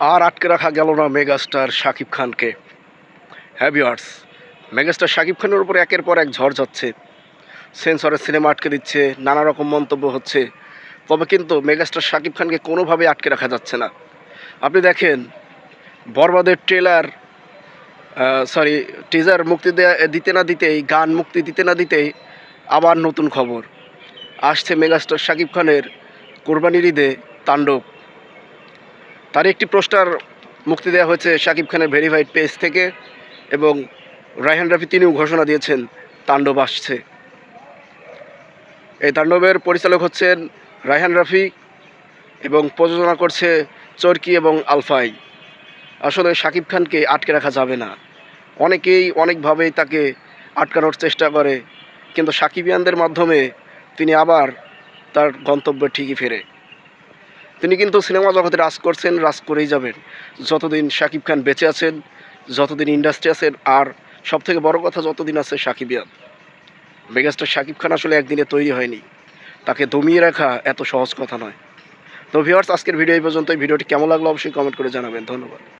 আর আটকে রাখা গেল না মেগাস্টার শাকিব খানকে। হ্যাভিয়ার্স মেগাস্টার শাকিব খানের উপর একের পর এক ঝড় যাচ্ছে সেন্সরের সিনেমা আটকে দিচ্ছে, নানা রকম মন্তব্য হচ্ছে। তবে কিন্তু মেগাস্টার শাকিব খানকে কোনোভাবেই আটকে রাখা যাচ্ছে না। আপনি দেখেন, বরবাদের ট্রেলার সরি টিজার মুক্তি দেয়া, দিতে না দিতেই, গান মুক্তি দিতে না দিতেই আবার নতুন খবর। আসছে মেগাস্টার শাকিব খানের কোরবানির ঈদে তাণ্ডব। তার একটি পোস্টার মুক্তি দেওয়া হয়েছে শাকিব খানের ভেরিফাইড পেজ থেকে এবং রায়হান রাফি তিনিও ঘোষণা দিয়েছেন তাণ্ডব আসছে। এই তাণ্ডবের পরিচালক হচ্ছেন রায়হান রাফি এবং প্রযোজনা করছে চরকি এবং আলফাই। আসলে শাকিব খানকে আটকে রাখা যাবে না। অনেকেই অনেকভাবেই তাকে আটকানোর চেষ্টা করে, কিন্তু সাকিবিয়ানদের মাধ্যমে তিনি আবার তার গন্তব্যে ঠিকই ফেরে। তিনি কিন্তু সিনেমা জগতে রাজ করছেন, রাজ করেই যাবেন। যতদিন শাকিব খান বেঁচে আছেন, যতদিন ইন্ডাস্ট্রি আছেন, আর সব থেকে বড় কথা যতদিন আছে সাকিবিয়ান মেগাস্টার শাকিব খান আসলে একদিনে তৈরি হয়নি। তাকে দমিয়ে রাখা এত সহজ কথা নয়। তো ভিওয়ার্স আজকের ভিডিও এই পর্যন্ত ভিডিওটি কেমন লাগল অবশ্যই কমেন্ট করে জানাবেন। ধন্যবাদ।